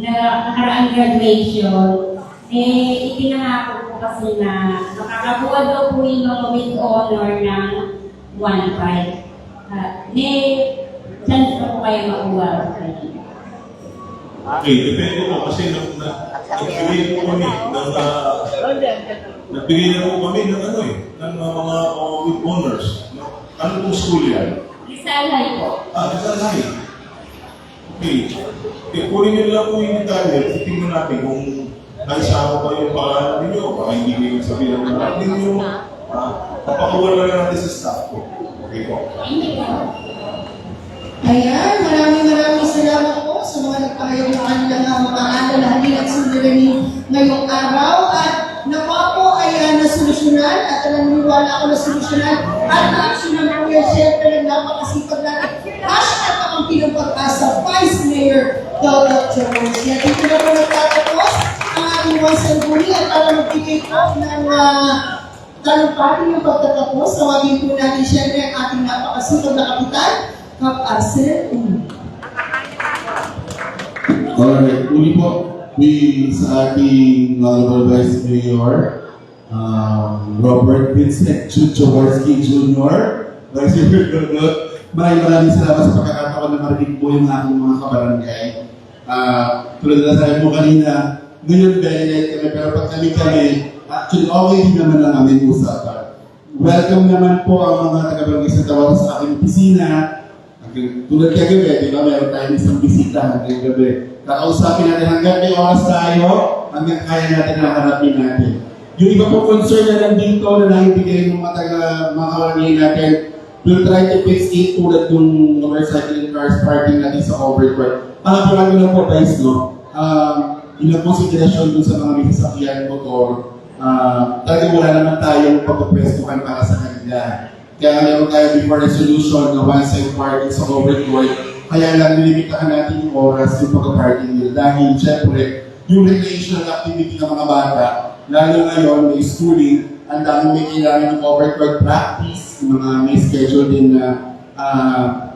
na nakaraang graduation, eh, ipinangako po kasi na makakakuha daw po yung mga with honor ng 1.5. Uh, may chance pa po kayo makuha. Okay, depende po kasi na, na, nagbigay po kami ng, uh, nagbigay na po kami ng ano eh, ng uh, mga uh, with honors. Ano pong school yan? Isalay po. Ah, kasalay. Okay. Okay, kunin niyo lang po yung detalye. Titingnan natin kung naisama pa yung pangalan ninyo. Baka hindi kayo sabihin ng mga ninyo. Ah, papakawala na natin sa staff ko. Okay po. Ayan, maraming maraming salamat po sa mga nagpahayag ng kanilang mga alalahanin at suliranin ngayong araw. At nakuha po ay uh, nasolusyonan at naniniwala ako nasolusyonan at na-actionan po yan syempre ng napakasipag natin. Hashtag ang pinapag-asa, Vice Mayor Dodot Jones. Yan, dito na po nagtatapos ang ating and only at para magbigay po ng uh, talumpati yung pagtatapos. Tawagin po natin syempre ang ating napakasipag na kapitan, Kap Arcel Uno. Alright, uli po, we sa ating Honorable Vice Mayor, um, Robert Vincent Chuchoworski Jr., Vice Mayor Dodot, maraming maraming salamat sa pagkakataon na marinig po yung aking mga kabarangay. Ah, tulad na sabi mo kanina, ngayon late kami, pero pag kami kami, actually okay din naman lang aming usapan. Welcome naman po ang mga taga-barangay sa tawag sa aking opisina, Tulad kagabi, di ba, meron tayong isang bisita hanggang gabi. Kakausapin natin hanggang may oras tayo, hanggang kaya natin na harapin natin. Yung iba po concern na nandito na nakibigay ng mga taga mga natin, we'll try to fix it tulad yung motorcycle cars parking natin sa overcourt. Para po lang po guys, no? Um, yun ang consideration dun sa mga may sasakyan motor. Uh, talagang wala naman tayong pagpapwestuhan para sa kanila. Kaya meron tayo before resolution na one-side parking sa overcourt. Kaya lang nilimitahan natin yung oras yung pagka-parking nila. Dahil syempre, yung recreational activity ng mga bata, lalo ngayon may schooling, ang dami may kailangan ng overcourt practice, mga may schedule din na ah,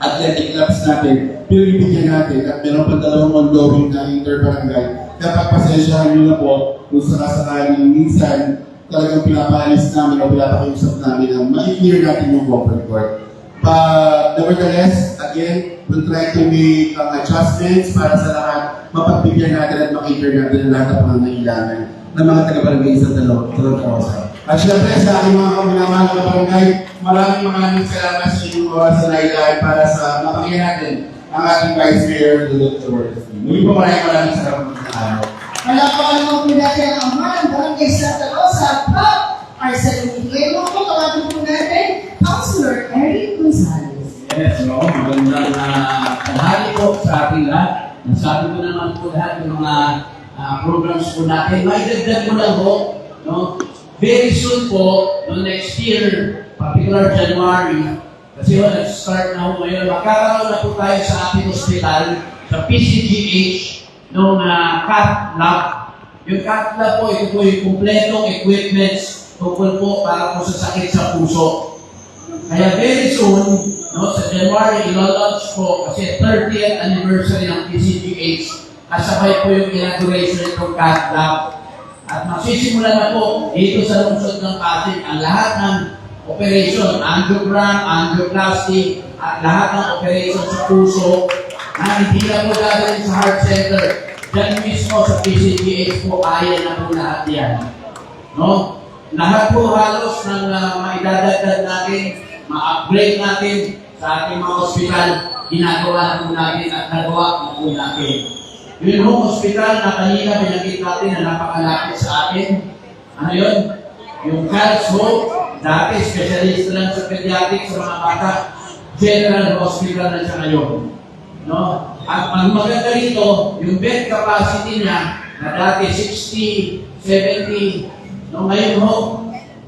athletic clubs natin, pinibigyan natin at meron pa dalawang ongoing na interbarangay. Kaya pagpasensyahan nyo na po kung sakasakaling minsan talagang pinapalis namin o pinapakiusap namin na ma-clear natin yung open court. But nevertheless, again, we'll try to make um, adjustments para sa lahat, mapagbigyan natin at makikir natin lahat ng pangangailangan ng mga taga-barangay sa Talong At syempre sa aking mga kaminamahal na barangay, maraming maraming salamat sa inyong oras sa nailaan para sa mapakinggan natin ang ating Vice Mayor, Dr. Worthy. Muli po maraming maraming salamat sa araw. Palakpakan naman po natin ang ama ng Barangay Rosa, Kap Arcel Uno. Ngayon po, tawagin po natin, Councilor Eric Gonzalez. Yes, no, magandang uh, tanghali po sa ating lahat. Nasabi ko naman po lahat ng mga ah, programs po natin. May dagdag ko lang po, no? Very soon po, no, next year, particular January, kasi ho, nag-start na ho ngayon, magkakaroon na po tayo sa ating hospital, sa PCGH, nung uh, cath lab. Yung cath lab po, ito po yung kumpletong equipments tungkol po para po sa sakit sa puso. Kaya very soon, no, sa January, ilo-launch po kasi 30th anniversary ng PCGH. Kasabay po yung inauguration itong lab. At magsisimula na po dito sa lungsod ng Pasig ang lahat ng operation, angiogram, angioplasty, at lahat ng operation sa puso na hindi na po dadalhin sa heart center. Diyan mismo sa PCGH po, kaya na po lahat yan. No? Lahat po halos ng uh, maidadagdag natin, ma-upgrade natin sa ating mga ospital, ginagawa na po natin at nagawa na po natin. Yun hong ospital na kanina binagit natin na napakalapit sa atin. Ano yun? Yung Carl's Hope, dati specialist lang sa pediatrics sa mga bata, general hospital na siya ngayon. No? At ang maganda rito, yung bed capacity niya na dati 60, 70, no, ngayon ho,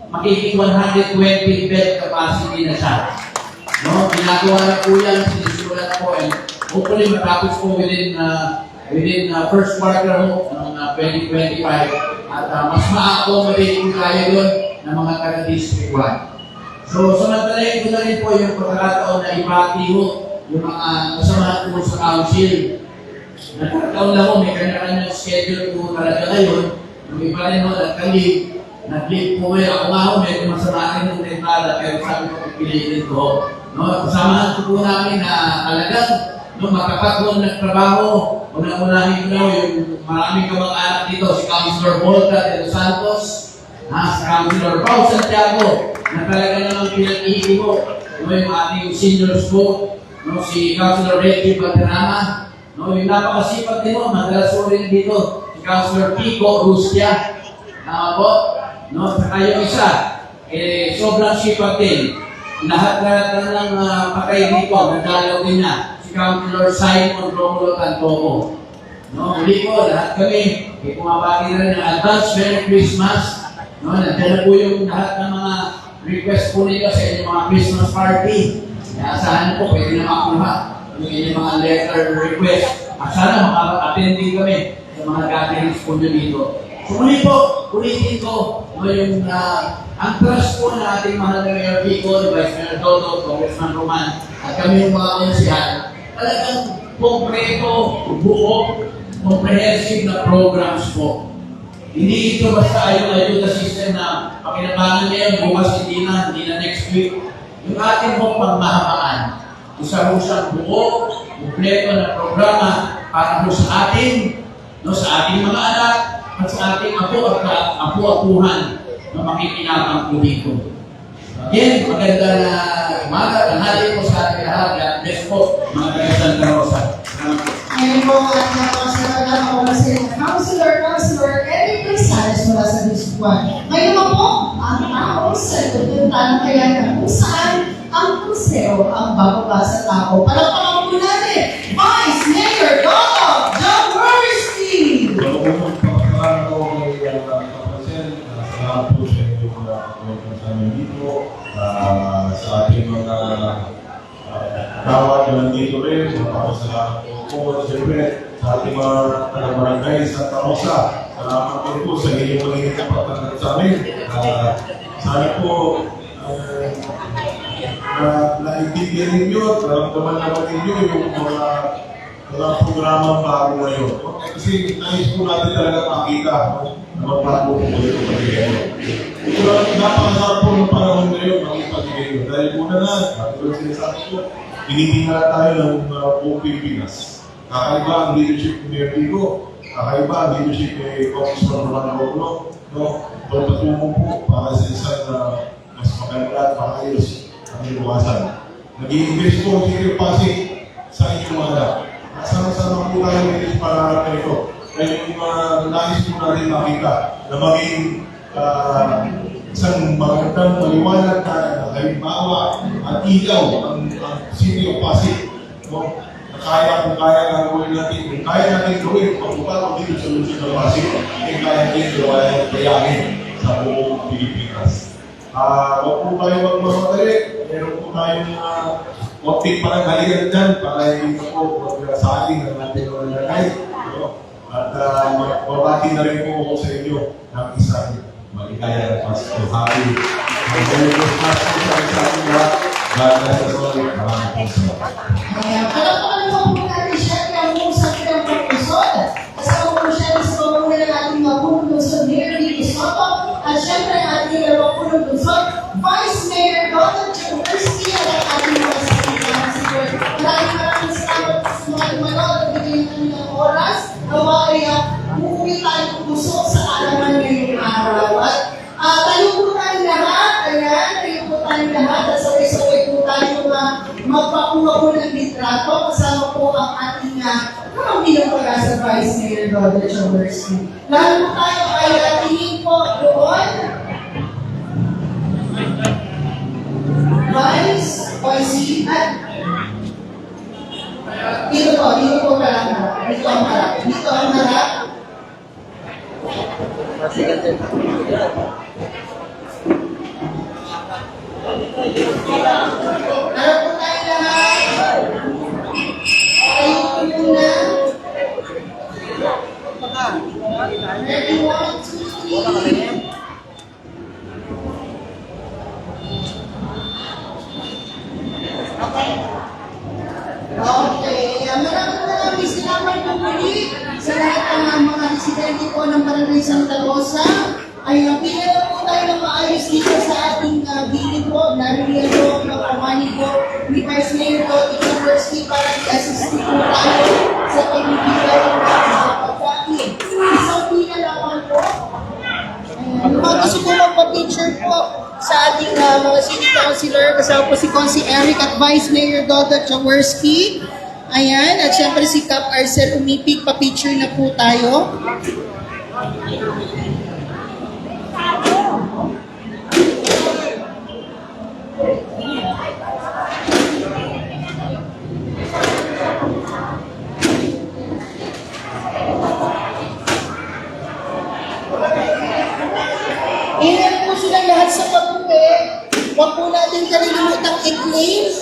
magiging 120 bed capacity na siya. No, ginagawa na po yan, sinisimulan na po, and hopefully matapos po within, uh, within uh, first quarter ho, ng uh, 2025, at uh, mas ma-accommodate po tayo doon ng mga taga-district 1. So, samantalayin ko na rin po yung pagkakataon na ibati ho yung mga kasamahan ko sa council na Nagkataon lang ko, may kanya-kanyang schedule po talaga ngayon. Yung iba rin mo, nagka-leave. Nag-leave po eh. Ako nga ho, medyo masama rin yung tentada, pero sabi ko, pipilitin ko. No, kasamahan ko po namin na talagang no, makapag nagtrabaho. Una-unahin ko yung maraming kamag-anak dito, si Councilor Volta de Los Santos, ah, si Councilor Pao Santiago, na talaga namang pinag-iigi mo. No, yung ating seniors po, no, si Councilor Reggie Baterama, no, yung napakasipag din mo, madalas rin dito, si Councilor Pico Rustia, Tama po? No, saka yung isa, eh, sobrang sipag din. Lahat-lahat na ng uh, patay dito, nadalaw din na. Councilor Simon Romulo Tantoco. No, muli po, lahat kami, eh, pumapati na rin ng advance Merry Christmas. No, nandiyan na po yung lahat ng mga request po nila sa inyong mga Christmas party. Kaya asahan po, pwede na makuha yung inyong mga letter request. At sana makaka-attend din kami sa mga gatherings po nyo dito. So muli po, ulitin ko, no, yung uh, ang trust po na ating mahal na Mayor Vico, Vice Mayor Dodo, Congressman Roman, at kami yung mga konsyal, talagang kompleto, buo, comprehensive na programs po. Hindi ito basta ayaw ayuda system na pakinabangan ngayon, bukas hindi na, hindi na next week. Yung ating pong pagmahamaan, siyang buo, kompleto na programa para po sa atin, no, sa ating mga anak, at sa ating apo at apo-apuhan na makikinabang po dito. Again, maganda na umaga, tanghali po sa ating lahat. God bless po, mga taga Santa Rosa. Ngayon po ating napakasarap na ako na si Councilor, Councilor Eric Gonzalez mula sa 1. Ngayon po, ang tao sa tutuntan kaya na kung saan ang kusero ang bababa sa tao. Palapalaman po natin, Vice Mayor Dodo na nandito rin, magpapasalamat po po, siyempre, sa ating mga taga-barangay sa Tarosa. Salamat din po sa inyong mga kapatid sa amin. Uh, sana po, uh, na naintindihan ninyo at naramdaman naman ninyo yung mga mga programa bago ngayon. Kasi nais po natin talaga makita na magbago po ulit ang pagiging. Pero napakasarap po ng panahon ngayon ng pagiging. Dahil una na, katulad sinasabi ko, hinihinga tayo ng uh, buong Pilipinas. Kakaiba ang leadership ni Mayor Tigo, kakaiba ang leadership ni Congressman Roman Romulo, no? Pagpatungo po para sa isang uh, mas maganda at maayos ang iwasan. Nag-i-invest po si Pasig sa inyong mga anak. Sama-sama po tayo nito para ganito. Kaya yung mga nais po natin makita na maging ah, isang magandang maliwanag na halimbawa at ilaw ang, ang Of Pasig. No? Na kaya kung kaya na gawin natin, kung kaya natin gawin, pagbuka dito sa Luzon ng Pasig, hindi kaya din gawin kayahin sa buong Pilipinas. Ah, wag po tayo magmamadali. Meron po tayong uh, optik parang haligan dyan para hindi po magsasaling ng ating mga lalay. No? At uh, magbabati na rin po ako sa inyo ng isang maligaya at Pasko. Happy Merry Christmas Vice Mayor Roder Jaworski. Lalo po tayo ay uh, tingin po doon. Vice, Vice, at dito po, dito po ka lang. Dito ang harap. Dito ang harap. Harap po tayo lahat. Tayo po muna. Ready, one, two, three. Okay, maraming maraming salamat po muli presidente po ng Barangay Santa Rosa. Ay uh, pinala po tayo ng maayos dito sa ating uh, gilid po. Nariyan po, napamani po ni Vice Mayor Toti University para i-assist po tayo sa pagbibigay ng mga pagkain. Isang pila lamang po. Ayan. Yung mga gusto po magpa-picture po sa ating uh, mga city councilor, kasama po si Consi Eric at Vice Mayor Dodo Jaworski. Ayan, at syempre si Cap Arcel Umipig, pa-picture na po tayo. Ingat po silang lahat sa pag-uwi. Huwag po natin kalilimutang i-claim.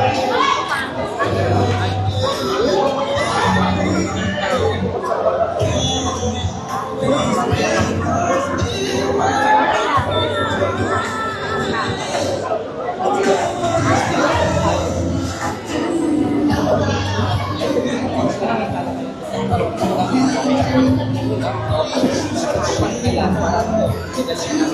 Jesus.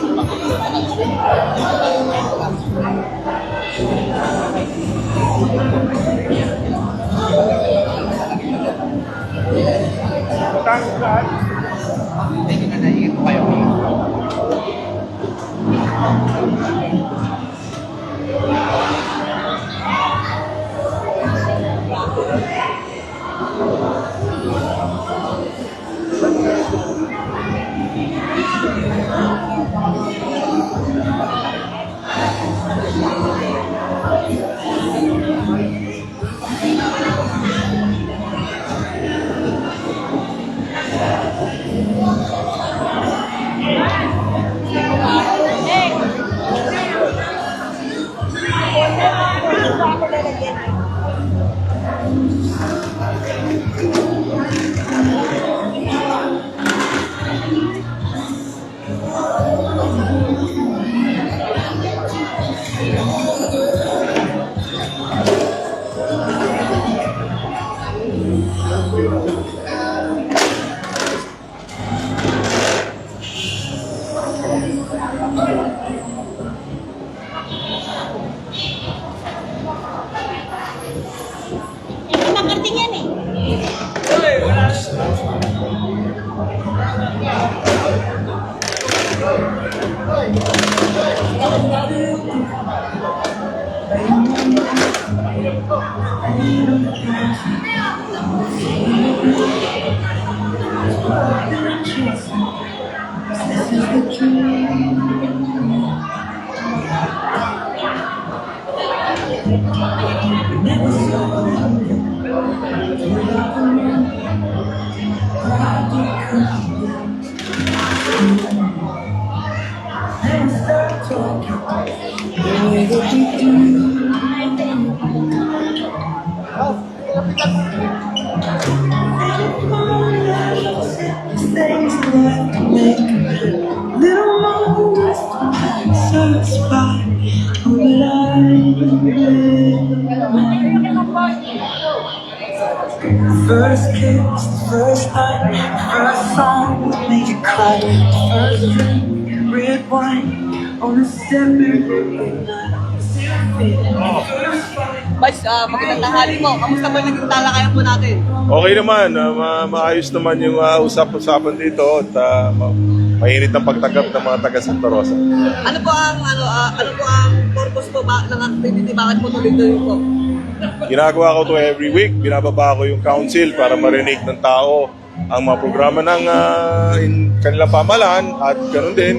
This is the dream. First kiss, first night, first song that made you cry. First drink, red wine on a December fight. Vice, ah, magandang tanghali mo. Kamusta ba naging talakayan po natin? Okay naman, ah, ma- maayos naman yung uh, usap-usapan dito at ah, ma- mainit ang pagtanggap ng mga taga Santa Rosa. Ano po ang ano ah, ano po ang purpose po ba ng activity? Bakit po tuloy-tuloy po? Ginagawa ko to every week, binababa ko yung council para marinig ng tao ang mga programa ng ah, in- kanilang pamahalaan at ganoon din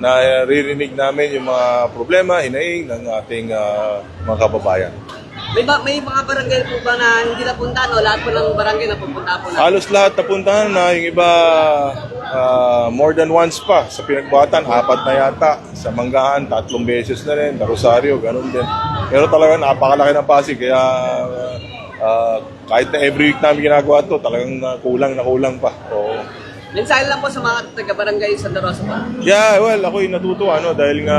na ririnig namin yung mga problema, hinaing ng ating ah, mga kababayan. May ba, may mga barangay po ba na hindi napunta no? Lahat po ng barangay na pupunta po na. Halos lahat napuntahan na, yung iba ah, more than once pa. Sa pinagbuhatan, apat na yata. Sa Manggahan, tatlong beses na rin. Sa Rosario, ganun din. Pero talaga napakalaki ng Pasig. Kaya ah, kahit na every week namin ginagawa to talagang ah, kulang na kulang pa. Oo. Mensahe lang po sa mga taga-barangay Santa Rosa pa. Yeah, well, ako yung natutuwa, no, dahil nga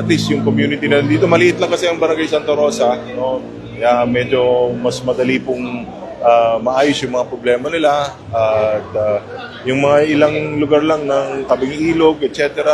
at least yung community na dito, maliit lang kasi ang Barangay Santa Rosa, no, kaya medyo mas madali pong ah, maayos yung mga problema nila at ah, yung mga ilang lugar lang ng tabing ilog, etc.,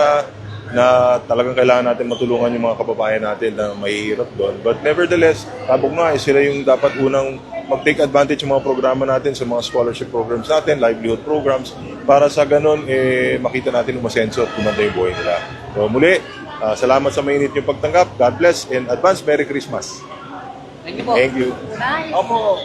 na talagang kailangan natin matulungan yung mga kababayan natin na mahihirap doon. But nevertheless, sabog nga, eh, sila yung dapat unang mag-take advantage ng mga programa natin sa mga scholarship programs natin, livelihood programs, para sa ganun, eh, makita natin umasenso at kumanda yung buhay nila. So muli, ah, salamat sa mainit yung pagtanggap. God bless and advance Merry Christmas. Thank you po. Thank you. Opo.